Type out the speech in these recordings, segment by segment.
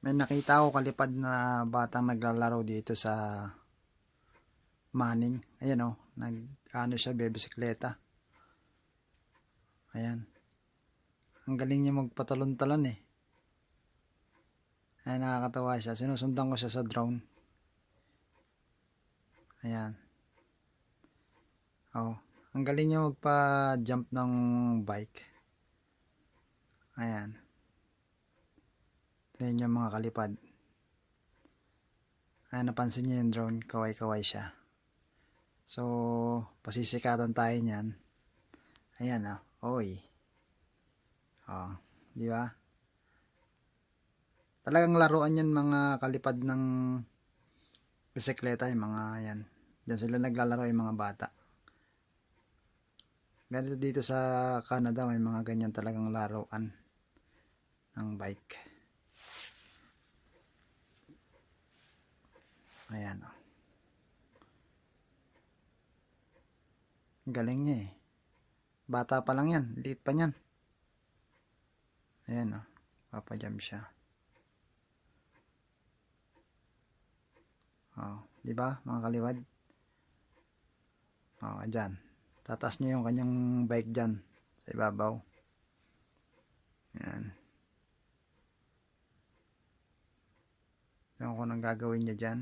May nakita ko kalipad na batang naglalaro dito sa Maning. Ayan oh, nag ano siya bebisikleta. Ayan. Ang galing niya magpatalon-talon eh. Ayan, nakakatawa siya. Sinusundan ko siya sa drone. Ayan. Oh, ang galing niya magpa-jump ng bike. Ayan. Tignan niyo mga kalipad. Ayan, napansin niyo yung drone. Kaway-kaway siya. So, pasisikatan tayo niyan. Ayan ah. Oy. Oh, di ba? Talagang laruan yan mga kalipad ng bisikleta, yung mga yan. Diyan sila naglalaro yung mga bata. Ganito dito sa Canada, may mga ganyan talagang laruan ng bike. Ayan oh. Galing niya eh. Bata pa lang yan. Liit pa niyan. Ayan oh. Papajam siya. Oh, di ba mga kaliwad? Oh, dyan. Tatas niya yung kanyang bike dyan sa ibabaw. Yan. Ewan ko nang gagawin niya dyan.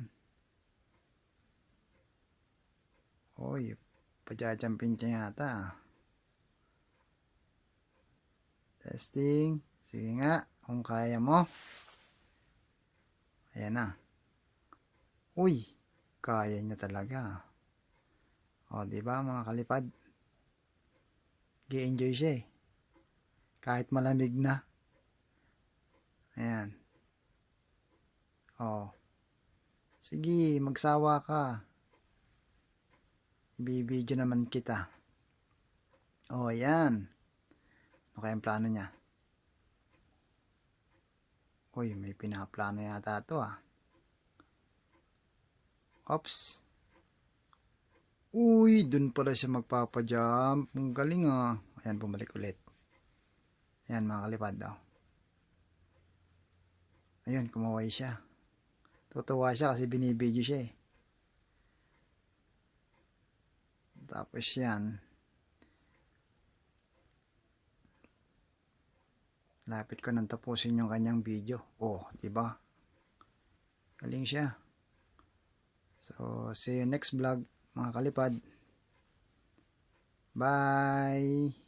Uy, pajajampin siya yata. Testing. Sige nga, kung kaya mo. Ayan na. Uy, kaya niya talaga. O, di ba mga kalipad? Gi-enjoy siya eh. Kahit malamig na. Ayan. O. Sige, magsawa ka. Ibibidyo naman kita. O, ayan. Ano kayang plano niya? Uy, may pinaplano yata to ah. Ops. Uy, dun pala siya magpapajump. Ang galing ah. Ayan, bumalik ulit. Ayan, mga kalipad daw. Ayun, kumaway siya. Tutuwa siya kasi binibidyo siya eh. Tapos yan. Lapit ko nang tapusin yung kanyang video. Oh, di ba? Galing siya. So, see you next vlog, mga kalipad. Bye!